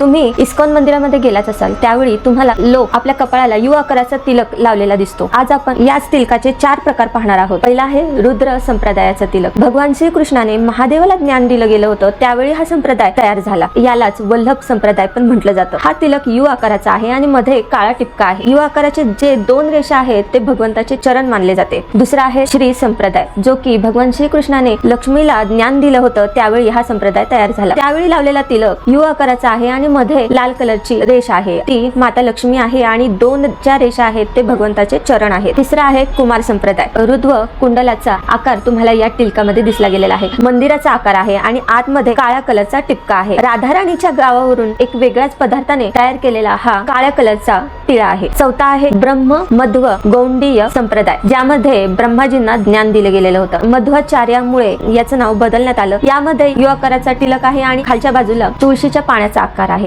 तुम्ही इस्कॉन मंदिरामध्ये गेलाच असाल त्यावेळी तुम्हाला लोक आपल्या कपाळाला यु आकाराचा तिलक लावलेला दिसतो. आज आपण याच तिलकाचे चार प्रकार पाहणार आहोत. पहिला आहे रुद्र संप्रदायाचा तिलक. भगवान श्रीकृष्णाने महादेवाला ज्ञान दिलं गेलं होतं त्यावेळी हा संप्रदाय तयार झाला. यालाच वल्लभ संप्रदाय पण म्हटलं जातं. हा तिलक यु आकाराचा आहे आणि मध्ये काळा टिपका आहे. यु आकाराचे जे दोन रेषा आहेत ते भगवंताचे चरण मानले जाते. दुसरा आहे श्री संप्रदाय जो की भगवान श्रीकृष्णाने लक्ष्मीला ज्ञान दिलं होतं त्यावेळी हा संप्रदाय तयार झाला. त्यावेळी लावलेला तिलक यु आकाराचा आहे आणि मध्ये लाल कलरची रेष आहे. ती माता लक्ष्मी आहे आणि दोन ज्या रेषा आहेत ते भगवंताचे चरण आहेत. तिसरा आहे कुमार संप्रदाय. रुद्व कुंडलाचा आकार तुम्हाला या टिलकामध्ये दिसला गेलेला आहे. मंदिराचा आकार आहे आणि आतमध्ये काळ्या कलरचा टिपका आहे. राधाराणीच्या गावावरून एक वेगळ्याच पदार्थाने तयार केलेला हा काळ्या कलरचा टिळा आहे. चौथा आहे ब्रह्म मध्व गौंडीय संप्रदाय ज्यामध्ये ब्रह्माजींना ज्ञान दिले गेलेलं होतं. मध्वाचार्यामुळे याचं नाव बदलण्यात आलं. यामध्ये युवाकाराचा आकाराचा टिलक आहे आणि खालच्या बाजूला तुळशीच्या पाण्याचा आकार आहे.